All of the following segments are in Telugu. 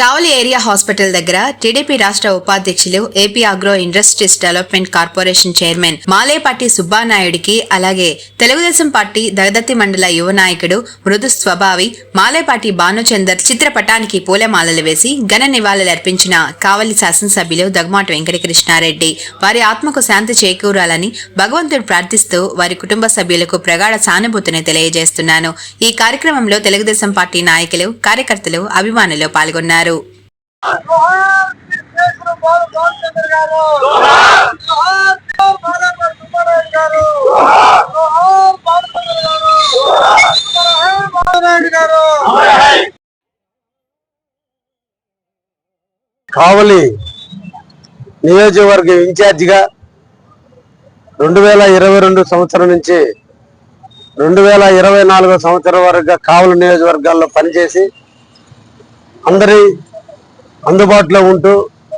కావలి ఏరియా హాస్పిటల్ దగ్గర టీడీపీ రాష్ట్ర ఉపాధ్యక్షులు AP agro industries development corporation chairman Malepati సుబ్బానాయుడికి అలాగే తెలుగుదేశం పార్టీ దగదత్తి మండల యువ నాయకుడు మృదు స్వభావి మాలేపాటి భానుచందర్ చిత్రపటానికి పూలమాలలు వేసి ఘన నివాళులర్పించిన కావలి శాసనసభ్యులు దగ్గమాటి వెంకటకృష్ణారెడ్డి. వారి ఆత్మకు శాంతి చేకూరాలని భగవంతుడు ప్రార్థిస్తూ వారి కుటుంబ సభ్యులకు ప్రగాఢ సానుభూతిని తెలియజేస్తున్నాను. ఈ కార్యక్రమంలో తెలుగుదేశం పార్టీ నాయకులు కార్యకర్తలు అభిమానులు పాల్గొన్నారు. తెలిపారు కావలి నియోజకవర్గ ఇన్ఛార్జిగా రెండు వేల ఇరవై రెండు సంవత్సరం నుంచి రెండు వేల ఇరవై నాలుగో సంవత్సరం వరకు కావలి నియోజకవర్గాల్లో పనిచేసి అందరి అందుబాటులో ఉంటూ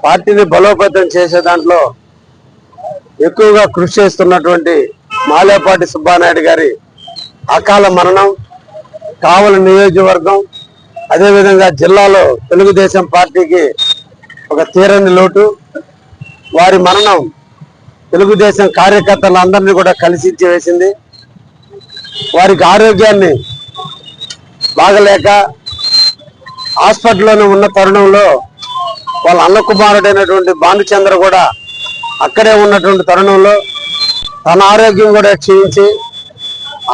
పార్టీని బలోపేతం చేసే దాంట్లో ఎక్కువగా కృషి చేస్తున్నటువంటి మాలేపాటి సుబ్బానాయుడు గారి అకాల మరణం కావల నియోజకవర్గం అదేవిధంగా జిల్లాలో తెలుగుదేశం పార్టీకి ఒక తీరని లోటు వారి మరణం తెలుగుదేశం కార్యకర్తలందరినీ కూడా కలిసించి వేసింది వారికి ఆరోగ్యాన్ని బాగలేక హాస్పిటల్లోనే ఉన్న తరుణంలో వాళ్ళ అన్న కుమారుడైనటువంటి భానుచంద్ర కూడా అక్కడే ఉన్నటువంటి తరుణంలో తన ఆరోగ్యం కూడా క్షీణించి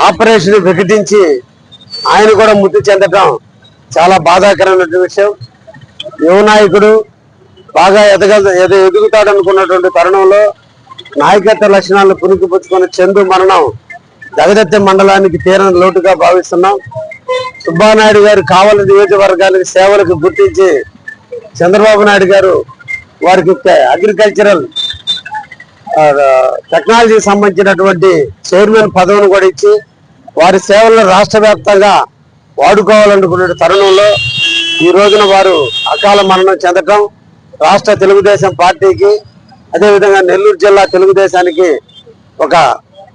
ఆపరేషన్ వికటించి ఆయన కూడా మృతి చెందటం చాలా బాధాకరమైన విషయం. యువ నాయకుడు బాగా ఎదగ ఎద ఎదుగుతాడనుకున్నటువంటి తరుణంలో నాయకత్వ లక్షణాలను పుణికిపుచ్చుకున్న చందు మరణం జగదత్తి మండలానికి తీరని లోటుగా భావిస్తున్నాం. సుబ్బానాయుడు గారు కావలి నియోజకవర్గానికి సేవలకు గుర్తించి చంద్రబాబు నాయుడు గారు వారికి అగ్రికల్చరల్ టెక్నాలజీకి సంబంధించినటువంటి చైర్మన్ పదవిని కూడా ఇచ్చి వారి సేవలను రాష్ట్ర వ్యాప్తంగా వాడుకోవాలనుకునే తరుణంలో ఈ రోజున వారు అకాల మరణం చెందటం రాష్ట్ర తెలుగుదేశం పార్టీకి అదేవిధంగా నెల్లూరు జిల్లా తెలుగుదేశానికి ఒక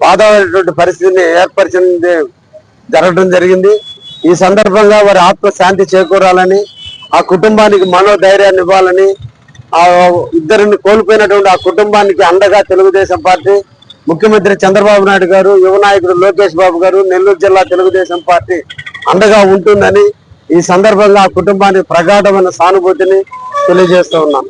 బాధమైనటువంటి పరిస్థితిని ఏర్పరిచింది జరగడం జరిగింది. ఈ సందర్భంగా వారి ఆత్మ శాంతి చేకూరాలని ఆ కుటుంబానికి మనోధైర్యాన్ని ఇవ్వాలని ఆ ఇద్దరిని కోల్పోయినటువంటి ఆ కుటుంబానికి అండగా తెలుగుదేశం పార్టీ ముఖ్యమంత్రి చంద్రబాబు నాయుడు గారు యువ నాయకుడు లోకేష్ బాబు గారు నెల్లూరు జిల్లా తెలుగుదేశం పార్టీ అండగా ఉంటుందని ఈ సందర్భంగా ఆ కుటుంబానికి ప్రగాఢమైన సానుభూతిని తెలియజేస్తూ ఉన్నాను